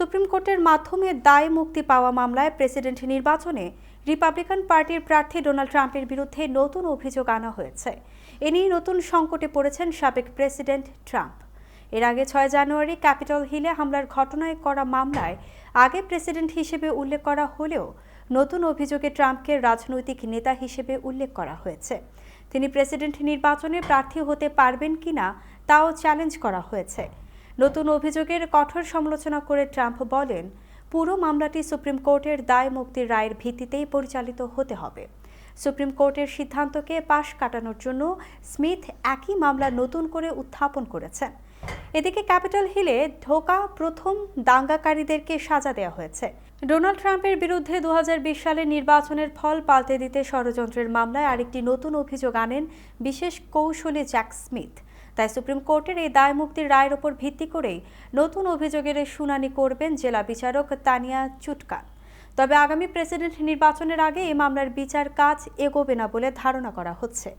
Supreme কোর্টের মাধ্যমে দায় মুক্তি পাওয়া মামলায় প্রেসিডেন্ট নির্বাচনে রিপাবলিকান পার্টির প্রার্থী ডোনাল্ড ট্রাম্পের বিরুদ্ধে নতুন অভিযোগ আনা হয়েছে। এ নিয়ে নতুন সংকটে পড়েছেন সাবেক প্রেসিডেন্ট ট্রাম্প। এর আগে ছয় জানুয়ারি ক্যাপিটল হিলে হামলার ঘটনায় করা মামলায় আগে প্রেসিডেন্ট হিসেবে উল্লেখ করা হলেও নতুন অভিযোগে ট্রাম্পকে রাজনৈতিক নেতা হিসেবে উল্লেখ করা হয়েছে। তিনি প্রেসিডেন্ট নির্বাচনে প্রার্থী হতে পারবেন কিনা তাও চ্যালেঞ্জ করা হয়েছে। নতুন অভিযোগের কঠোর সমালোচনা করে ট্রাম্প বলেন, পুরো মামলাটি সুপ্রিম কোর্টের দায় মুক্তির রায়ের ভিত্তিতেই পরিচালিত হতে হবে। সুপ্রিম কোর্টের সিদ্ধান্তকে পাশ কাটানোর জন্য স্মিথ একই মামলা নতুন করে উত্থাপন করেছেন। এদিকে ক্যাপিটাল হিলে ঢোকা প্রথম দাঙ্গাকারীদেরকে সাজা দেওয়া হয়েছে। ডোনাল্ড ট্রাম্পের বিরুদ্ধে দু সালের নির্বাচনের ফল পাল্টে দিতে ষড়যন্ত্রের মামলায় আরেকটি নতুন অভিযোগ আনেন বিশেষ কৌশলী জ্যাক স্মিথ। তাই সুপ্রিম কোর্টের এই দায় মুক্তির রায়ের ওপর ভিত্তি করেই নতুন অভিযোগের শুনানি করবেন জেলা বিচারক তানিয়া চুটকান তবে আগামী প্রেসিডেন্ট নির্বাচনের আগে এই মামলার বিচার কাজ এগোবে না বলে ধারণা করা হচ্ছে।